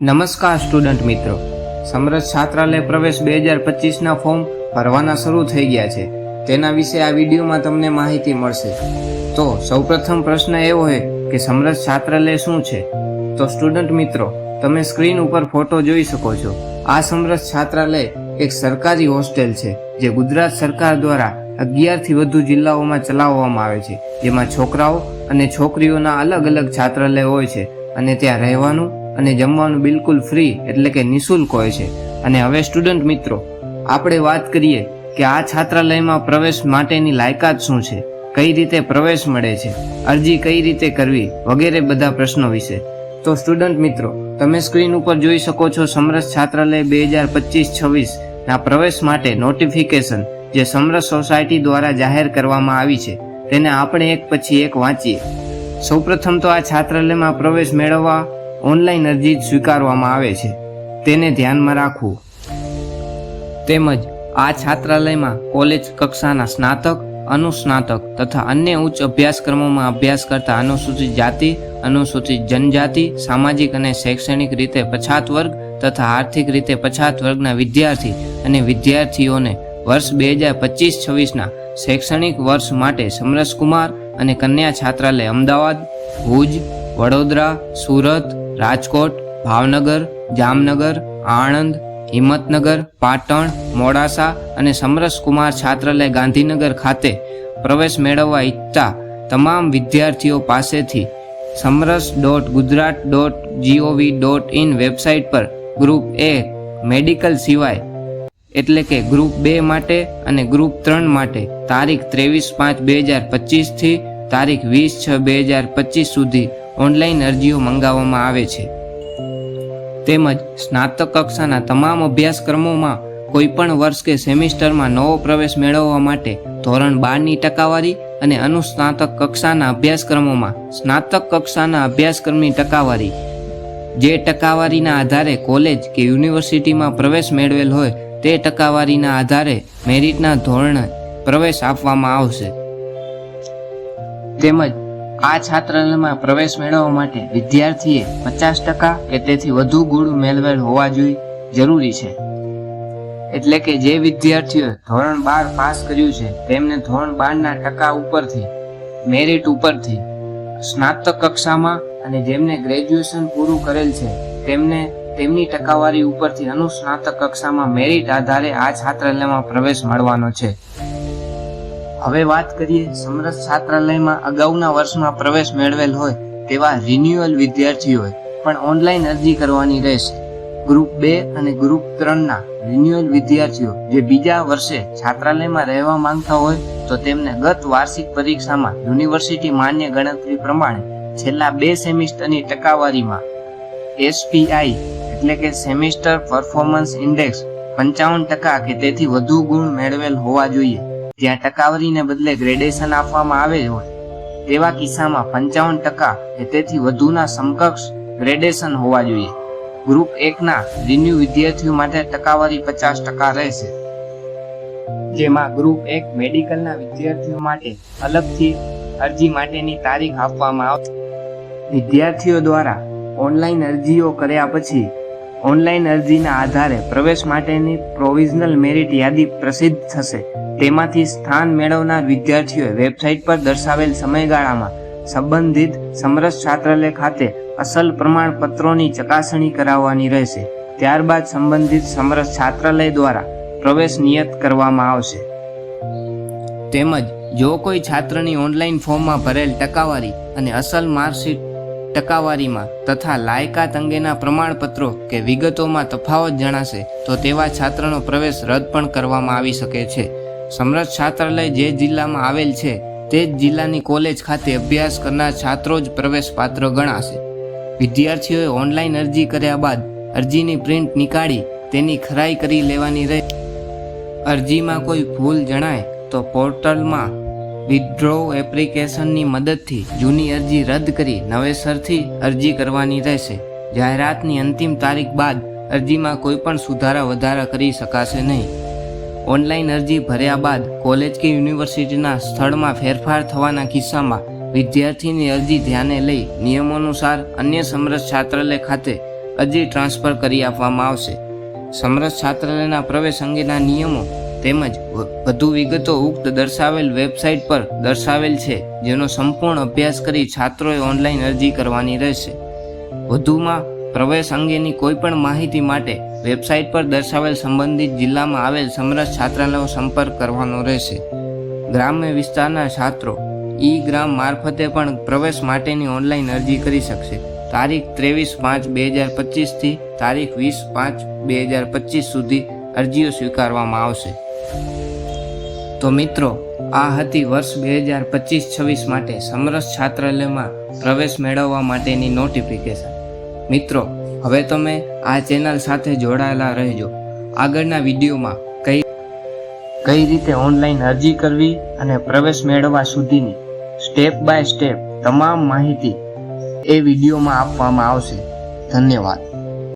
નમસ્કાર સ્ટુડન્ટ મિત્રો. સમરસ છાત્રાલય પ્રવેશ બે હજાર પચીસના ફોર્મ ભરવાના શરૂ થઈ ગયા છે. તેના વિશે આ વિડીયોમાં તમને માહિતી મળશે. તો સૌપ્રથમ પ્રશ્ન એવો છે કે સમરસ છાત્રાલય શું છે? તો સ્ટુડન્ટ મિત્રો, તમે સ્ક્રીન ઉપર ફોટો જોઈ શકો છો. આ સમરસ છાત્રાલય એક સરકારી હોસ્ટેલ છે, જે ગુજરાત સરકાર દ્વારા અગિયારથી વધુ જિલ્લાઓમાં ચલાવવામાં આવે છે. જેમાં છોકરાઓ અને છોકરીઓના અલગ અલગ છાત્રાલય હોય છે અને ત્યાં રહેવાનું અને જમવાનું બિલકુલ ફ્રી એટલે કે નિઃશુલ્ક હોય છે. અને હવે સ્ટુડન્ટ મિત્રો, આપણે વાત કરીએ કે આ છાત્રાલયમાં પ્રવેશ માટેની લાયકાત શું છે? કઈ રીતે પ્રવેશ મળે છે? અરજી કઈ રીતે કરવી? વગેરે બધા પ્રશ્નો વિશે. તો સ્ટુડન્ટ મિત્રો, તમે સ્ક્રીન ઉપર જોઈ શકો છો સમરસ છાત્રાલય બે હજાર પચીસ છવ્વીસ ના પ્રવેશ માટે નોટિફિકેશન જે સમરસ સોસાયટી દ્વારા જાહેર કરવામાં આવી છે. તેને આપણે એક પછી એક વાંચીએ. સૌપ્રથમ તો આ છાત્રાલયમાં પ્રવેશ મેળવવા ઓનલાઈન અરજી સ્વીકારવામાં આવે છે. તેને ધ્યાનમાં રાખવું. તેમજ આ છાત્રાલયમાં કોલેજ કક્ષાના સ્નાતક, અનુસ્નાતક તથા અન્ય ઉચ્ચ અભ્યાસક્રમોમાં અભ્યાસ કરતા અનુસૂચિત જાતિ, અનુસૂચિત જનજાતિ, સામાજિક અને શૈક્ષણિક રીતે પછાત વર્ગ તથા આર્થિક રીતે પછાત વર્ગના વિદ્યાર્થી અને વિદ્યાર્થીઓને વર્ષ બે હજાર પચીસ છવ્વીસના શૈક્ષણિક વર્ષ માટે સમરસકુમાર અને કન્યા છાત્રાલય અમદાવાદ, ભુજ, વડોદરા, સુરત રાજકોટ, ભાવનગર, જામનગર, આણંદ, હિંમતનગર, પાટણ, મોડાસા અને સમરસકુમાર છાત્રાલય ગાંધીનગર ખાતે પ્રવેશ મેળવવા ઈચ્છતા તમામ વિદ્યાર્થીઓ પાસેથી Samaras dot Gujarat dot G O V dot in website પર ગ્રુપ એ મેડિકલ સિવાય, એટલે કે ગ્રુપ બે માટે અને ગ્રુપ ત્રણ માટે તારીખ ત્રેવીસ પાંચ બે હજાર પચીસથી તારીખ વીસ છ બે હજાર પચીસ સુધી ઓનલાઈન અરજીઓ મંગાવવામાં આવે છે. તેમજ સ્નાતક કક્ષાના તમામ અભ્યાસક્રમોમાં કોઈપણ વર્ષ કે સેમિસ્ટરમાં નવો પ્રવેશ મેળવવા માટે ધોરણ બારની ટકાવારી અને અનુસ્નાતક કક્ષાના અભ્યાસક્રમોમાં સ્નાતક કક્ષાના અભ્યાસક્રમની ટકાવારી. જે ટકાવારીના આધારે કોલેજ કે યુનિવર્સિટીમાં પ્રવેશ મેળવેલ હોય તે ટકાવારીના આધારે મેરિટના ધોરણે પ્રવેશ આપવામાં આવશે. તેમજ આ છાત્રાલયમાં પ્રવેશ મેળવવા માટે વિદ્યાર્થીએ પચાસ ટકા કે તેથી વધુ ગુણ મેળવેલ હોવા જોઈએ જરૂરી છે. એટલે કે જે વિદ્યાર્થીઓએ ધોરણ બાર પાસ કર્યું છે, તેમને ધોરણ બારના ટકા ઉપરથી મેરિટ ઉપરથી, સ્નાતક કક્ષામાં અને જેમને ગ્રેજ્યુએશન પૂરું કરેલ છે, તેમને તેમની ટકાવારી ઉપરથી અનુસ્નાતક કક્ષામાં મેરિટ આધારે આ છાત્રાલયમાં પ્રવેશ મળવાનો છે. હવે વાત કરીએ સમરસ છાત્રાલયમાં અગાઉના વર્ષમાં પ્રવેશ મેળવેલ હોય તેવા રિન્યુઅલ વિદ્યાર્થીઓએ પણ ઓનલાઈન અરજી કરવાની રહેશે. ગ્રુપ બે અને ગ્રુપ ત્રણના રિન્યુઅલ વિદ્યાર્થીઓ જે બીજા વર્ષે છાત્રાલયમાં રહેવા માંગતા હોય, તો તેમને ગત વાર્ષિક પરીક્ષામાં યુનિવર્સિટી માન્ય ગણતરી પ્રમાણે છેલ્લા બે સેમિસ્ટરની ટકાવારીમાં એસપીઆઈ એટલે કે સેમિસ્ટર પરફોર્મન્સ ઇન્ડેક્સ પંચાવન ટકા કે તેથી વધુ ગુણ મેળવેલ હોવા જોઈએ. જ્યાં ટકાવારીને બદલે ગ્રેડેશન આપવામાં આવે હોય તેવા કિસ્સામાં પંચાવન ટકા કે તેથી વધુના સમકક્ષ ગ્રેડેશન હોવા જોઈએ. ગ્રુપ એકના રિન્યુ વિદ્યાર્થીઓ માટે ટકાવારી પચાસ ટકા રહેશે. જેમાં ગ્રુપ એક મેડિકલના વિદ્યાર્થીઓ માટે અલગથી અરજી માટેની તારીખ આપવામાં આવશે. વિદ્યાર્થીઓ દ્વારા ઓનલાઈન અરજીઓ કર્યા પછી ઓનલાઈન અરજીના આધારે પ્રવેશ માટેની પ્રોવિઝનલ મેરિટ યાદી પ્રસિદ્ધ થશે. તેમાંથી સ્થાન મેળવનાર વિદ્યાર્થીઓએ વેબસાઇટ પર દર્શાવેલ સમયગાળામાં સંબંધિત સમરસ છાત્રાલય ખાતે અસલ પ્રમાણપત્રોની ચકાસણી કરાવવાની રહેશે. ત્યારબાદ સંબંધિત સમરસ છાત્રાલય દ્વારા પ્રવેશ નિયત કરવામાં આવશે. તેમજ જો કોઈ છાત્રની ઓનલાઈન ફોર્મમાં ભરેલ ટકાવારી અને અસલ માર્કશીટ ટકાવારીમાં તથા લાયકાત અંગેના પ્રમાણપત્રો કે વિગતોમાં તફાવત જણાશે, તો તેવા છાત્રનો પ્રવેશ રદ પણ કરવામાં આવી શકે છે. સમરસ છાત્રાલય જે જિલ્લામાં આવેલ છે, તે જ જિલ્લાની કોલેજ ખાતે અભ્યાસ કરનાર છાત્રો જ પ્રવેશ પાત્ર ગણાશે. વિદ્યાર્થીઓએ ઓનલાઈન અરજી કર્યા બાદ અરજીની પ્રિન્ટ નીકાળી તેની ખરાઈ કરી લેવાની રહે અરજીમાં કોઈ ભૂલ જણાય તો પોર્ટલમાં વિથડ્રો એપ્લિકેશનની મદદથી જૂની અરજી રદ કરી નવેસરથી અરજી કરવાની રહેશે. જાહેરાતની અંતિમ તારીખ બાદ અરજીમાં કોઈ પણ સુધારા વધારા કરી શકાશે નહીં. ઓનલાઈન અરજી ભર્યા બાદ કોલેજ કે યુનિવર્સિટીના સ્થળમાં ફેરફાર થવાના કિસ્સામાં વિદ્યાર્થીની અરજી ધ્યાને લઈ નિયમોનુસાર અન્ય સમરસ છાત્રાલય ખાતે અરજી ટ્રાન્સફર કરી આપવામાં આવશે. સમરસ છાત્રાલયના પ્રવેશ અંગેના નિયમો તેમજ વધુ વિગતો ઉક્ત દર્શાવેલ વેબસાઇટ પર દર્શાવેલ છે, જેનો સંપૂર્ણ અભ્યાસ કરી છાત્રોએ ઓનલાઈન અરજી કરવાની રહેશે. વધુમાં, પ્રવેશ અંગેની કોઈ પણ માહિતી માટે વેબસાઇટ પર દર્શાવેલ સંબંધિત જિલ્લામાં આવેલ સમરસ છાત્રાલયનો સંપર્ક કરવાનો રહેશે. ગ્રામ્ય વિસ્તારના છાત્રો ઈ ગ્રામ મારફતે પણ પ્રવેશ માટેની ઓનલાઈન અરજી કરી શકશે. તારીખ ત્રેવીસ પાંચ બે હજાર પચીસથી તારીખ વીસ પાંચ બે હજાર પચીસ સુધી અરજીઓ સ્વીકારવામાં આવશે. તો મિત્રો, આ હતી વર્ષ બે હજાર પચીસ છવ્વીસ માટે સમરસ છાત્રાલયમાં પ્રવેશ મેળવવા માટેની નોટિફિકેશન મિત્રો, હવે તમે આ ચેનલ સાથે જોડાયેલા રહેજો. આગળના વિડીયોમાં કઈ કઈ રીતે ઓનલાઈન અરજી કરવી અને પ્રવેશ મેળવવા સુધીની સ્ટેપ બાય સ્ટેપ તમામ માહિતી એ વિડીયોમાં આપવામાં આવશે. ધન્યવાદ.